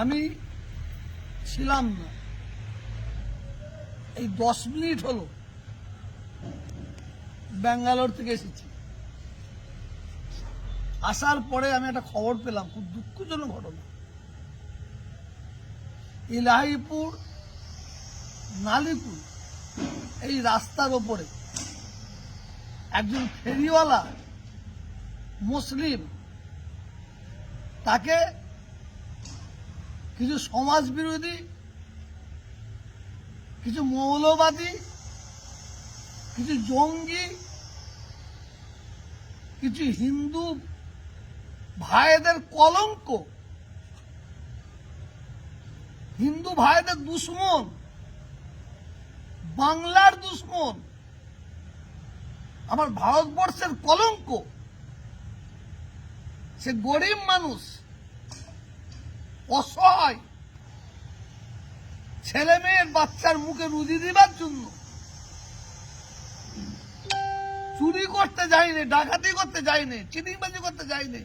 আমি ছিলাম না এই দশ মিনিট হলো ব্যাঙ্গালোর থেকে এসেছি। আসার পরে আমি একটা খবর পেলাম, খুব দুঃখজনক ঘটনা। ইলাহিপুর, নালিপুর, এই রাস্তার ওপরে একজন ফেরিওয়ালা মুসলিম তাকে কিছু সমাজ বিরোধী কিছু মৌলবাদী, কিছু জঙ্গি, কিছু হিন্দু ভাইদের কলঙ্ক, হিন্দু ভাইদের দুশ্মন, বাংলার দুশ্মন আমার ভারতবর্ষের কলঙ্ক, সে গরিব মানুষ অসহায়। ছেলে মেয়ের বাচ্চার মুখে রুজি দিবার জন্য। চুরি করতে যায়নি, ডাকাতি করতে যায়নি, চিটিংবাজি করতে যায়নি,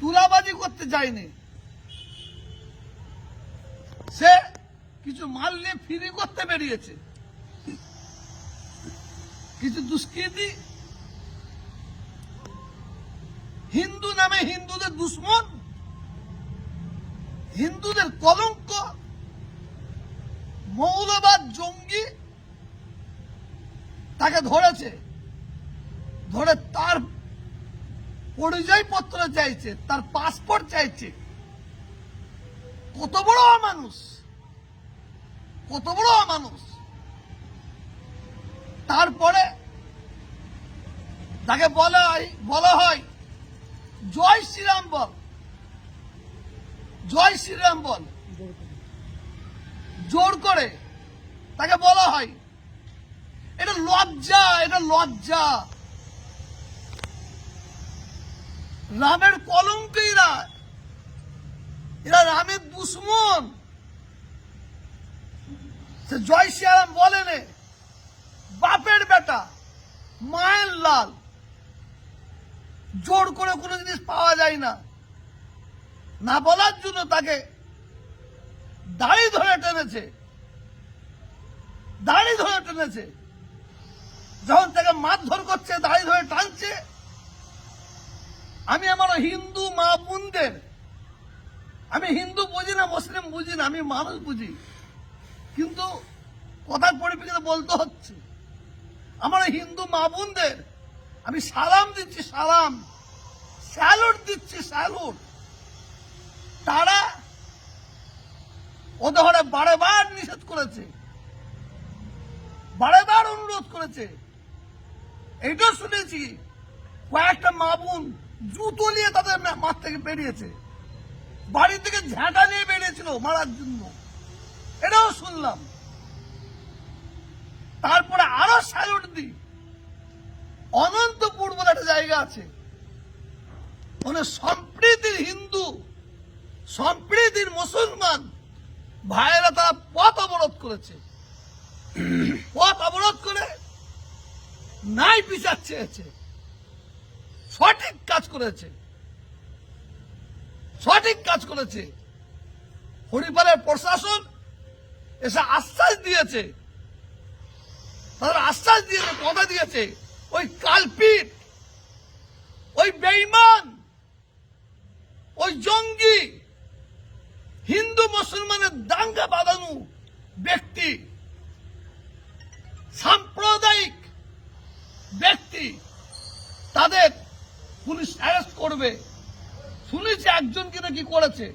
তুলাবাজি করতে যায়নি। সে কিছু মাল নিয়ে ফিরি করতে বেরিয়েছে। কিছু দুষ্কৃতি। হিন্দু নামে হিন্দুদের দুশ্মন। হিন্দুদের কলঙ্ক, মৌলবাদ জঙ্গি তাকে ধরেছে। ধরে তার পরিচয়পত্র চাইছে, তার পাসপোর্ট চাইছে। কত বড় মানুষ কত বড় মানুষ তারপরে তাকে বলা হয় বলা হয়, জয় শ্রীরাম বল জয় শ্রীরাম বল। জোর করে তাকে বলা হয়। এটা লজ্জা এটা লজ্জা। রামের কলঙ্ক এরা। এরা রামের দুশ্মন। সে জয় শ্রীরাম বলেনে বাপের বেটা, মায়ের লাল। জোর করে কোনো জিনিস পাওয়া যায় না। না বলার জন্য তাকে দাড়ি ধরে টেনেছে। দাড়ি ধরে টেনেছে। যখন তাকে মারধর করছে, দাড়ি ধরে টানছে, আমি আমার হিন্দু মা বোনদের, আমি হিন্দু বুঝি না, মুসলিম বুঝি না, আমি মানুষ বুঝি। কিন্তু কথার পরিপ্রেক্ষিতে বলতে হচ্ছে, আমার হিন্দু মা বোনদের, আমি সালাম দিচ্ছি, সালাম। স্যালুট দিচ্ছি, স্যালুট। তারা ওদের বারে বার নিষেধ করেছে। বারে বার অনুরোধ করেছে। এইটাও শুনেছি, কয়েকটা মা বোন জুতো নিয়ে তাদের মাঠ থেকে বেরিয়েছে। বাড়ি থেকে ঝাঁটা নিয়ে বেরিয়েছিল মারার জন্য। এটাও শুনলাম। তারপরে আরও স্যালুট দিই অনন্তপুর বলে একটা জায়গা আছে। মানে সম্প্রীতির হিন্দু সম্প্রীতির মুসলমান ভাইয়েরা তারা পথ অবরোধ করেছে। পথ অবরোধ করে নাই বিচার চেয়েছে। সঠিক কাজ করেছে। সঠিক কাজ করেছে। হরিপালের প্রশাসন এসে আশ্বাস দিয়েছে। তাদের আশ্বাস দিয়েছে কথা দিয়েছে, ওই কালপিট ওই বেইমান ওই জঙ্গি হিন্দু মুসলমানের দাঙ্গা বাঁধানো ব্যক্তি, সাম্প্রদায়িক ব্যক্তি, তাদের পুলিশ অ্যারেস্ট করবে। শুনেছি একজনকে নাকি করেছে।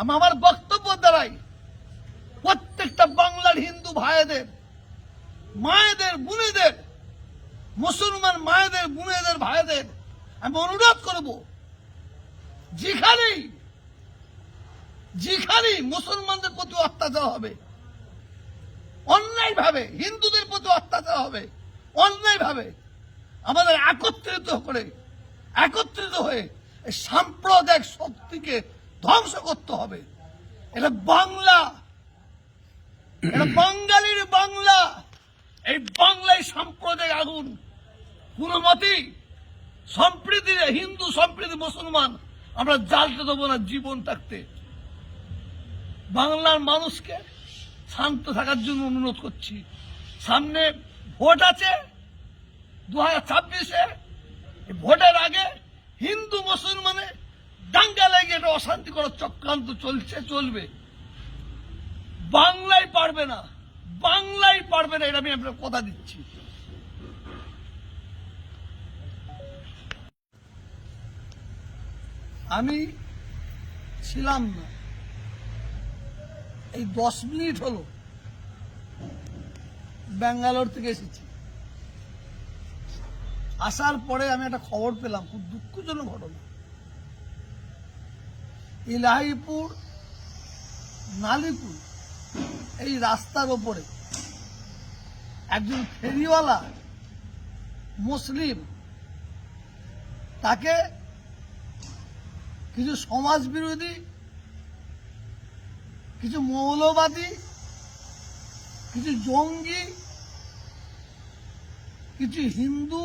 আমি আমার বক্তব্য দ্বারাই প্রত্যেকটা বাংলার হিন্দু ভাইদের, মায়েদের, বোনেদের, মুসলমান মায়েদের, বোনেদের, ভাইদের আমি অনুরোধ করব, যেখানেই যেখানেই মুসলমানদের প্রতি অত্যাচার হবে অন্যায় ভাবে হিন্দুদের প্রতি অত্যাচার হবে অন্যায় ভাবে আমাদের একত্রিত করে, একত্রিত হয়ে সাম্প্রদায়িক শক্তিকে ধ্বংস করতে হবে। এটা বাংলা, এটা বাঙালির বাংলা। এই বাংলায় সাম্প্রদায়িক আগুন, কোনো মতেই সম্প্রীতি, হিন্দু সম্প্রীতি মুসলমান আমরা জ্বালতে দেবো না জীবন থাকতে। বাংলার মানুষকে শান্ত থাকার জন্য অনুরোধ করছি। সামনে ভোট আছে দু হাজার ছাব্বিশে। ভোটের আগে হিন্দু, মুসলমানে দাঙ্গা লেগে এটা অশান্তি করার চক্রান্ত চলছে, চলবে। বাংলায় পারবে না, বাংলায় পারবে না, এটা আমি আপনার কথা দিচ্ছি। আমি ছিলাম না। এই দশ মিনিট হলো। ব্যাঙ্গালোর থেকে এসেছি। আসার পরে আমি একটা খবর পেলাম, খুব দুঃখজনক ঘটনা। ইলাহিপুর, নালিপুর, এই রাস্তার ওপরে একজন ফেরিওয়ালা মুসলিম, তাকে কিছু সমাজ বিরোধী কিছু মৌলবাদী, কিছু জঙ্গি, কিছু হিন্দু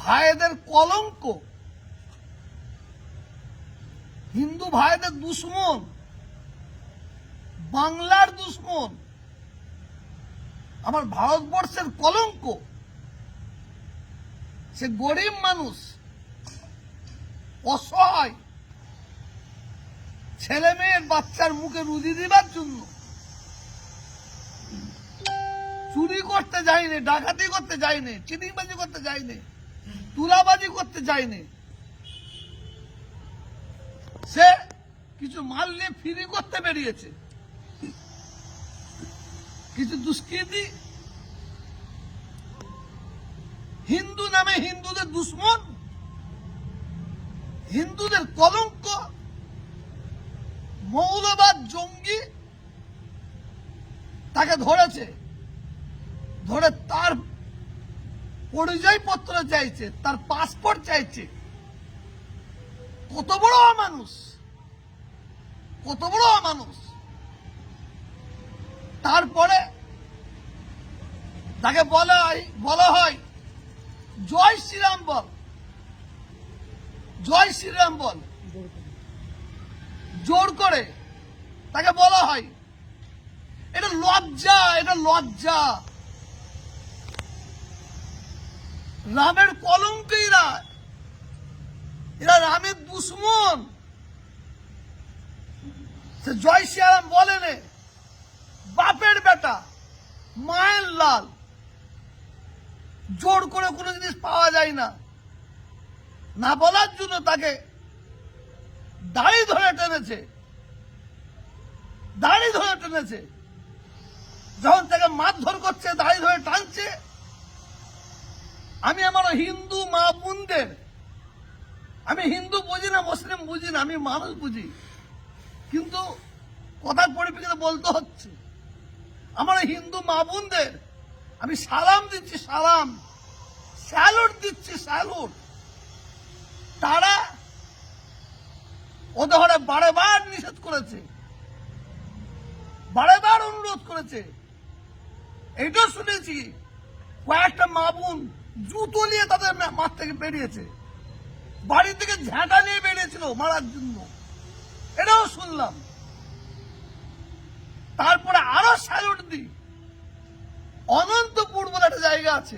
ভাইদের কলঙ্ক, হিন্দু ভাইদের দুশ্মন, বাংলার দুশ্মন আমার ভারতবর্ষের কলঙ্ক। সে গরিব মানুষ, অসহায় ছেলে মেয়ের বাচ্চার মুখে রুজি দিবার জন্য। চুরি করতে যায়নি ডাকাতি করতে যায়নি চিনিবাজি করতে যায়নি তুলাবাজি করতে যায়নি সে কিছু মাল নিয়ে ফিরি করতে বেরিয়েছে। কিছু দুষ্কৃতি। হিন্দু নামে হিন্দুদের দুশ্মন। হিন্দুদের কলঙ্ক। মৌলবাদ জঙ্গি তাকে ধরেছে। ধরে তার পরিচয়পত্র চাইছে, তার পাসপোর্ট চাইছে। কত বড় মানুষ কত বড় মানুষ তারপরে তাকে বলা হয় বলা হয়, জয় শ্রীরাম বল, জয় শ্রীরাম বল। জোর করে। তাকে বলা হয়। এটা লজ্জা এটা লজ্জা। রামের কলঙ্ক এরা। এরা রামের দুশ্মন। সে জয় শ্রীরাম বলেন বাপের বেটা, মায়ের লাল। জোর করে কোনো জিনিস পাওয়া যায় না। না বলার জন্য তাকে দাড়ি ধরে টেনেছে। দাড়ি ধরে টেনেছে। যখন তাকে মারধর করছে, দাড়ি ধরে টানছে, আমি আমার হিন্দু মা বোনদের, আমি হিন্দু বুঝি না, মুসলিম বুঝি না, আমি মানুষ বুঝি। কিন্তু কথার পরিপ্রেক্ষিতে বলতে হচ্ছে, আমার হিন্দু মা বোনদের, আমি সালাম দিচ্ছি, সালাম। স্যালুট দিচ্ছি, স্যালুট। তারা ওদের ঘরে বারেবার নিষেধ করেছে। বারেবার অনুরোধ করেছে। এইটাও শুনেছি। কয়েকটা মা বোন জুতো নিয়ে তাদের মাঠ থেকে বেরিয়েছে। বাড়ি থেকে ঝাঁটা নিয়ে বেরিয়েছিল মারার জন্য। এটাও শুনলাম। তারপরে আরও স্যালুট দিই অনন্তপুর বলে একটা জায়গা আছে।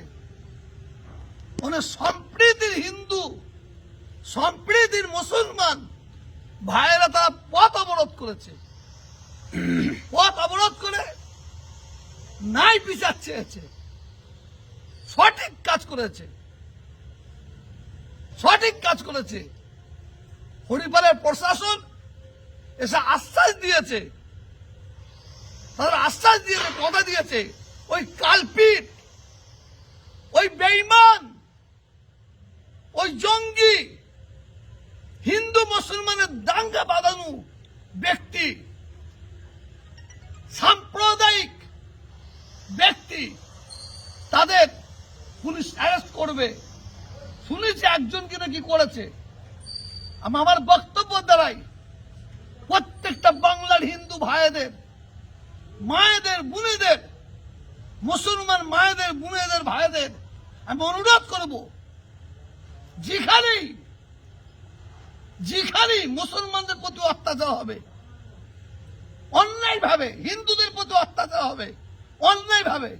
মানে সম্প্রীতির হিন্দু, সম্প্রীতির মুসলমান ভাইয়েরা তারা পথ অবরোধ করেছে। পথ অবরোধ করে নাই বিচার চেয়েছে। সঠিক কাজ করেছে। সঠিক কাজ করেছে। হরিপালের প্রশাসন এসে আশ্বাস দিয়েছে। তাদের আশ্বাস দিয়েছে কথা দিয়েছে, ওই কালপিট ওই বেইমান ওই জঙ্গি হিন্দু মুসলমানের দাঙ্গা বাঁধানো ব্যক্তি, সাম্প্রদায়িক ব্যক্তি, তাদের পুলিশ অ্যারেস্ট করবে। শুনেছি একজন কিনা কি করেছে আমার বক্তব্য দ্বারাই প্রত্যেকটা বাংলার হিন্দু ভাইদের, মায়েদের, বোনেদের, মুসলমান মায়েদের, বোনেদের, ভাইদের আমি অনুরোধ করব, যেখানেই যেখানেই মুসলমানদের প্রতি অত্যাচার হবে অন্যায় ভাবে হিন্দুদের প্রতি অত্যাচার হবে অন্যায় ভাবে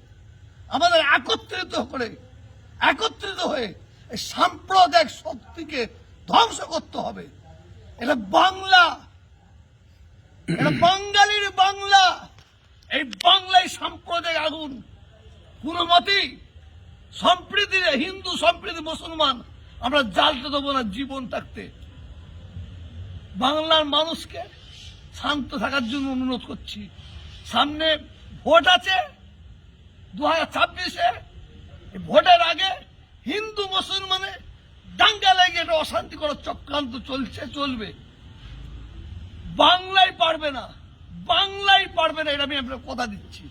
আমাদের একত্রিত করে, একত্রিত হয়ে সাম্প্রদায়িক শক্তিকে ধ্বংস করতে হবে। এটা বাংলা, এটা বাঙালির বাংলা। এই বাংলায় সাম্প্রদায়িক আগুন, কোনো মতেই সম্প্রীতি হিন্দু সম্প্রীতি মুসলমান আমরা জ্বালতে দেবো না জীবন থাকতে। বাংলার মানুষকে শান্ত থাকার জন্য অনুরোধ করছি। সামনে ভোট আছে দু হাজার ছাব্বিশে ভোটের আগে হিন্দু, মুসলমানে দাঙ্গা লেগে এটা অশান্তি করার চক্রান্ত চলছে, চলবে। বাংলায় পারবে না, বাংলায় পারবে না, এটা আমি আপনার কথা দিচ্ছি।